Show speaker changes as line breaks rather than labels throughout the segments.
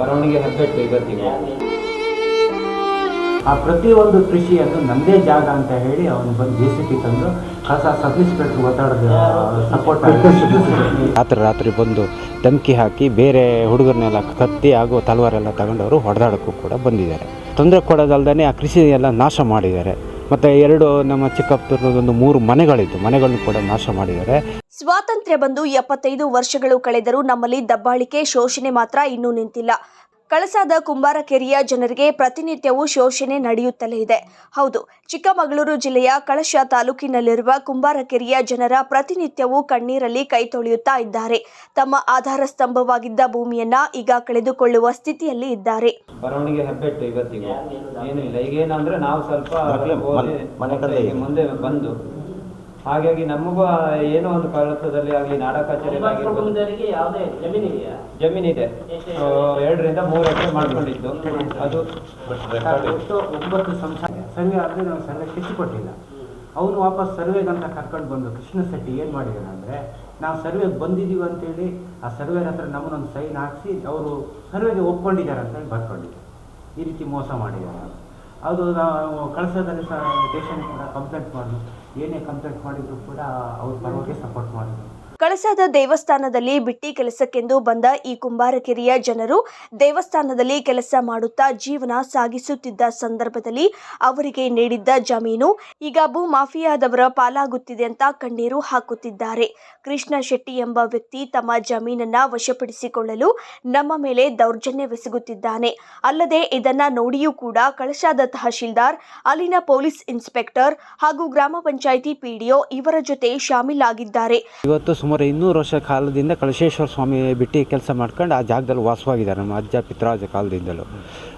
ಬರವಣಿಗೆ ಹೆಬ್ಬೆಟ್ಟು ಇವತ್ತಿಗೆ
ಆ ಪ್ರತಿಯೊಂದು ಕೃಷಿಯನ್ನು ನಮ್ಮದೇ ಜಾಗ ಅಂತ ಹೇಳಿ ಅವನು ಬಂದು ಜೆ ಸಿ ಪಿ ತಂದು ಕಸ ಸಬ್ ಇನ್ಸ್ಪೆಕ್ಟರ್ ಸಪೋರ್ಟ್
ರಾತ್ರಿ ರಾತ್ರಿ ಬಂದು ಧಮಕಿ ಹಾಕಿ ಬೇರೆ ಹುಡುಗರನ್ನೆಲ್ಲ ಕತ್ತಿ ಹಾಗೂ ತಲವಾರೆಲ್ಲ ತಗೊಂಡವರು ಹೊಡೆದಾಡೋಕ್ಕೂ ಕೂಡ ಬಂದಿದ್ದಾರೆ. ತೊಂದರೆ ಕೊಡೋದಲ್ದೇ ಆ ಕೃಷಿ ಎಲ್ಲ ನಾಶ ಮಾಡಿದ್ದಾರೆ. ಮತ್ತು ಎರಡು ನಮ್ಮ ಚಿಕ್ಕಪ್ಪದೊಂದು ಮೂರು ಮನೆಗಳಿತ್ತು. ಮನೆಗಳನ್ನು ಕೂಡ ನಾಶ ಮಾಡಿದ್ದಾರೆ.
ಸ್ವಾತಂತ್ರ್ಯ ಬಂದು ಎಪ್ಪತ್ತೈದು ವರ್ಷಗಳು ಕಳೆದರೂ ನಮ್ಮಲ್ಲಿ ದಬ್ಬಾಳಿಕೆ, ಶೋಷಣೆ ಮಾತ್ರ ಇನ್ನೂ ನಿಂತಿಲ್ಲ. ಕಳಸಾದ ಕುಂಬಾರಕೆರೆಯ ಜನರಿಗೆ ಪ್ರತಿನಿತ್ಯವೂ ಶೋಷಣೆ ನಡೆಯುತ್ತಲೇ ಇದೆ. ಹೌದು ಚಿಕ್ಕಮಗಳೂರು ಜಿಲ್ಲೆಯ ಕಳಶ ತಾಲೂಕಿನಲ್ಲಿರುವ ಕುಂಬಾರಕೆರೆಯ ಜನರ ಪ್ರತಿನಿತ್ಯವೂ ಕಣ್ಣೀರಲ್ಲಿ ಕೈ ತೊಳೆಯುತ್ತಾ ಇದ್ದಾರೆ. ತಮ್ಮ ಆಧಾರ ಸ್ತಂಭವಾಗಿದ್ದ ಭೂಮಿಯನ್ನ ಈಗ ಕಳೆದುಕೊಳ್ಳುವ ಸ್ಥಿತಿಯಲ್ಲಿ ಇದ್ದಾರೆ.
ಬರವಣಿಗೆ ಹೆಬ್ಬೆಟ್ಟು ಇವತ್ತಿಗೆ. ಏನಿಲ್ಲ ಇಲ್ಲ. ಈಗ ಏನಂದ್ರೆ ನಾವು ಸ್ವಲ್ಪ
ಮನೆ- ಮನೆ ಕಡೆ
ಮುಂದೆ ಬಂದು ಹಾಗಾಗಿ ನಮಗೂ ಏನೋ ಒಂದು ಕಳಸದಲ್ಲಿ ಆಗಲಿ ನಾಡ ಕಚೇರಿ ಜಮೀನ್
ಯಾವುದೇ ಜಮೀನಿದೆಯಾ
ಜಮೀನಿದೆ ಆ, ಎರಡರಿಂದ ಮೂರ್ ಎಕರೆ ಮಾಡ್ಕೊಂಡಿದ್ದು. ಅದು
ಒಂಬತ್ತು ಸಂಸ್ಥೆ ಸರ್ವೆ ಆದರೆ ನಾವು ಸರ್ವೆ ಕಿಚ್ಚು ಕೊಟ್ಟಿಲ್ಲ ಅವನು ವಾಪಸ್ ಸರ್ವೆಗಂತ ಕರ್ಕೊಂಡು ಬಂದು ಕೃಷ್ಣ ಶೆಟ್ಟಿ ಏನು ಮಾಡಿದಾರೆ ಅಂದ್ರೆ ನಾವು ಸರ್ವೆಗೆ ಅಂತ ಅಂತೇಳಿ ಆ ಸರ್ವೇರ್ ಹತ್ರ ನಮ್ಮನ್ನೊಂದು ಸೈನ್ ಹಾಕ್ಸಿ ಅವರು ಸರ್ವೆಗೆ ಒಪ್ಕೊಂಡಿದ್ದಾರೆ ಅಂತೇಳಿ ಬರ್ಕೊಂಡಿದ್ದಾರೆ. ಈ ರೀತಿ ಮೋಸ ಮಾಡಿದ್ದಾರೆ. ಅದು ನಾವು ಕಳಿಸೋದ್ರಲ್ಲಿ ಸಹ ಪೇಶೆಂಟ್ ಕೂಡ ಕಂಪ್ಲೇಂಟ್ ಮಾಡಿದ್ವಿ ಏನೇ ಕಂಪ್ಲೇಂಟ್ ಮಾಡಿದ್ರು ಕೂಡ ಅವ್ರ ಪರವಾಗಿ ಸಪೋರ್ಟ್ ಮಾಡಿದ್ರು
ಕಳಸಾದ ದೇವಸ್ಥಾನದಲ್ಲಿ ಬಿಟ್ಟಿ ಕೆಲಸಕ್ಕೆಂದು ಬಂದ ಈ ಕುಂಬಾರಕೆರೆಯ ಜನರು ದೇವಸ್ಥಾನದಲ್ಲಿ ಕೆಲಸ ಮಾಡುತ್ತಾ ಜೀವನ ಸಾಗಿಸುತ್ತಿದ್ದ ಸಂದರ್ಭದಲ್ಲಿ ಅವರಿಗೆ ನೀಡಿದ್ದ ಜಮೀನು, ಈಗ ಭೂ ಮಾಫಿಯಾದವರ ಪಾಲಾಗುತ್ತಿದೆ ಅಂತ ಕಣ್ಣೀರು ಹಾಕುತ್ತಿದ್ದಾರೆ. ಕೃಷ್ಣ ಶೆಟ್ಟಿ ಎಂಬ ವ್ಯಕ್ತಿ ತಮ್ಮ ಜಮೀನನ್ನ ವಶಪಡಿಸಿಕೊಳ್ಳಲು ನಮ್ಮ ಮೇಲೆ ದೌರ್ಜನ್ಯವೆಸಗುತ್ತಿದ್ದಾನೆ ಅಲ್ಲದೆ ಇದನ್ನ ನೋಡಿಯೂ ಕೂಡ ಕಳಶಾದ ತಹಶೀಲ್ದಾರ್, ಅಲ್ಲಿನ ಪೊಲೀಸ್ ಇನ್ಸ್ಪೆಕ್ಟರ್ ಹಾಗೂ ಗ್ರಾಮ ಪಂಚಾಯಿತಿ ಪಿಡಿಒ ಇವರ ಜೊತೆ ಶಾಮೀಲಾಗಿದ್ದಾರೆ.
ಇವತ್ತು ಸುಮಾರು ಇನ್ನೂರು ವರ್ಷ ಕಾಲದಿಂದ ಕಳಶೇಶ್ವರ ಸ್ವಾಮಿ ಬಿಟ್ಟು ಕೆಲಸ ಮಾಡ್ಕೊಂಡು ಆ ಜಾಗದಲ್ಲಿ ವಾಸವಾಗಿದ್ದಾರೆ ನಮ್ಮ ಅಜ್ಜ ಪಿತ್ರಾಜ ಕಾಲದಿಂದಲೂ.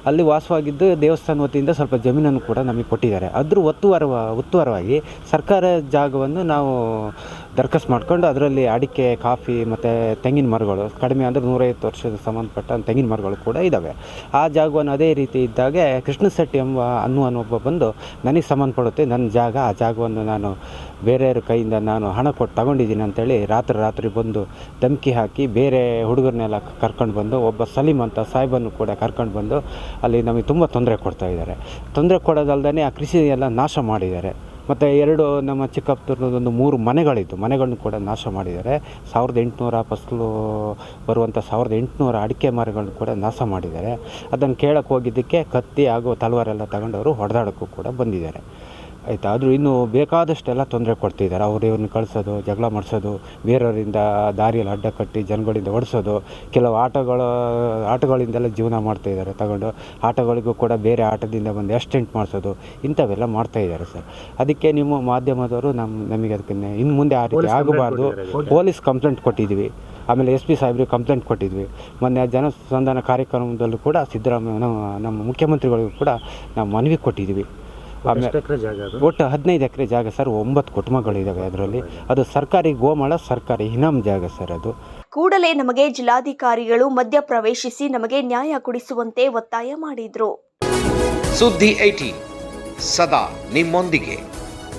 ಅಲ್ಲಿ ವಾಸವಾಗಿದ್ದು ದೇವಸ್ಥಾನ ವತಿಯಿಂದ ಸ್ವಲ್ಪ ಜಮೀನನ್ನು ಕೂಡ ನಮಗೆ ಕೊಟ್ಟಿದ್ದಾರೆ. ಅದ್ರ ಒತ್ತುವರವ ಒತ್ತುವರವಾಗಿ ಸರ್ಕಾರ ಜಾಗವನ್ನು ನಾವು ದರಖಾಸ್ತು ಮಾಡ್ಕೊಂಡು ಅದರಲ್ಲಿ ಅಡಿಕೆ, ಕಾಫಿ ಮತ್ತು ತೆಂಗಿನ ಮರಗಳು, ಕಡಿಮೆ ಅಂದರೆ ನೂರೈವತ್ತು ವರ್ಷದ ಸಂಬಂಧಪಟ್ಟ ತೆಂಗಿನ ಮರಗಳು ಕೂಡ ಇದ್ದಾವೆ ಆ ಜಾಗವನ್ನು ಅದೇ ರೀತಿ ಇದ್ದಾಗೆ ಕೃಷ್ಣ ಶೆಟ್ಟಿ ಎಂಬ ಅನ್ನುವನೊಬ್ಬ ಬಂದು ನನಗೆ ಸಂಬಂಧಪಡುತ್ತೆ, ನನ್ನ ಜಾಗ, ಆ ಜಾಗವನ್ನು ನಾನು ಬೇರೆಯವ್ರ ಕೈಯಿಂದ ನಾನು ಹಣ ಕೊಟ್ಟು ತಗೊಂಡಿದ್ದೀನಿ ಅಂತೇಳಿ ರಾತ್ರಿ ರಾತ್ರಿ ಬಂದು ಧಮಕಿ ಹಾಕಿ ಬೇರೆ ಹುಡುಗರನ್ನೆಲ್ಲ ಕರ್ಕೊಂಡು ಬಂದು, ಒಬ್ಬ ಸಲೀಮ್ ಅಂತ ಸಾಹೇಬನ್ನು ಕೂಡ ಕರ್ಕೊಂಡು ಬಂದು ಅಲ್ಲಿ ನಮಗೆ ತುಂಬ ತೊಂದರೆ ಕೊಡ್ತಾ ಇದ್ದಾರೆ. ತೊಂದರೆ ಕೊಡೋದಲ್ದೇ ಆ ಕೃಷಿ ಎಲ್ಲ ನಾಶ ಮಾಡಿದ್ದಾರೆ. ಮತ್ತು ಎರಡು ನಮ್ಮ ಚಿಕ್ಕಪ್ಪದೊಂದು ಮೂರು ಮನೆಗಳಿದ್ದು, ಮನೆಗಳನ್ನು ಕೂಡ ನಾಶ ಮಾಡಿದ್ದಾರೆ. ಸಾವಿರದ ಎಂಟುನೂರ ಫಸಲು ಬರುವಂಥ ಸಾವಿರದ ಎಂಟುನೂರ ಅಡಿಕೆ ಮರಗಳನ್ನು ಕೂಡ ನಾಶ ಮಾಡಿದ್ದಾರೆ. ಅದನ್ನು ಕೇಳಕ್ಕೆ ಹೋಗಿದ್ದಕ್ಕೆ ಕತ್ತಿ ಹಾಗೂ ತಲವಾರೆಲ್ಲ ತಗೊಂಡವರು ಹೊಡೆದಾಡೋಕ್ಕೂ ಕೂಡ ಬಂದಿದ್ದಾರೆ. ಆಯಿತಾ? ಆದರೂ ಇನ್ನೂ ಬೇಕಾದಷ್ಟೆಲ್ಲ ತೊಂದರೆ ಕೊಡ್ತಿದ್ದಾರೆ. ಅವ್ರು ಇವ್ರನ್ನ ಕಳಿಸೋದು ಜಗಳ ಮಾಡಿಸೋದು ಬೇರೆಯವರಿಂದ ದಾರಿಯಲ್ಲಿ ಅಡ್ಡ ಕಟ್ಟಿ ಜನಗಳಿಂದ ಓಡಿಸೋದು ಕೆಲವು ಆಟಗಳ ಆಟಗಳಿಂದೆಲ್ಲ ಜೀವನ ಮಾಡ್ತಾಯಿದ್ದಾರೆ ತಗೊಂಡು ಆಟಗಳಿಗೂ ಕೂಡ ಬೇರೆ ಆಟದಿಂದ ಬಂದು ಎಕ್ಸ್ಟೆಂಟ್ ಮಾಡಿಸೋದು ಇಂಥವೆಲ್ಲ ಮಾಡ್ತಾಯಿದ್ದಾರೆ ಸರ್. ಅದಕ್ಕೆ ನಿಮ್ಮ ಮಾಧ್ಯಮದವರು ನಮ್ಮ ನಮಗೆ ಅದಕ್ಕೆ ಇನ್ನು ಮುಂದೆ ಆ ರೀತಿ ಆಗಬಾರ್ದು. ಪೊಲೀಸ್ ಕಂಪ್ಲೇಂಟ್ ಕೊಟ್ಟಿದ್ವಿ. ಆಮೇಲೆ ಎಸ್ ಪಿ ಸಾಹೇಬ್ರಿಗೆ ಕಂಪ್ಲೇಂಟ್ ಕೊಟ್ಟಿದ್ವಿ. ಮೊನ್ನೆ ಜನಸಂಧಾನ ಕಾರ್ಯಕ್ರಮದಲ್ಲೂ ಕೂಡ ಸಿದ್ದರಾಮಯ್ಯ ನಮ್ಮ ನಮ್ಮ ಮುಖ್ಯಮಂತ್ರಿಗಳಿಗೂ ಕೂಡ ನಾವು ಮನವಿ ಕೊಟ್ಟಿದ್ವಿ. ಆಮೇಲೆ ಒಟ್ಟು ಹದಿನೈದು ಎಕರೆ ಜಾಗ ಸರ್ ಒಂಬತ್ತು ಕುಟುಂಬಗಳಿದ್ದಾವೆ ಅದರಲ್ಲಿ. ಅದು ಸರ್ಕಾರಿ ಗೋಮಾಳ ಸರ್ಕಾರಿ ಇನಾಮ್ ಜಾಗ ಸರ್ ಅದು.
ಕೂಡಲೇ ನಮಗೆ ಜಿಲ್ಲಾಧಿಕಾರಿಗಳು ಮಧ್ಯ ಪ್ರವೇಶಿಸಿ ನಮಗೆ ನ್ಯಾಯ ಕೊಡಿಸುವಂತೆ ಒತ್ತಾಯ ಮಾಡಿದ್ರು.
ಸುದ್ದಿ ಐಟಿ ಸದಾ ನಿಮ್ಮೊಂದಿಗೆ.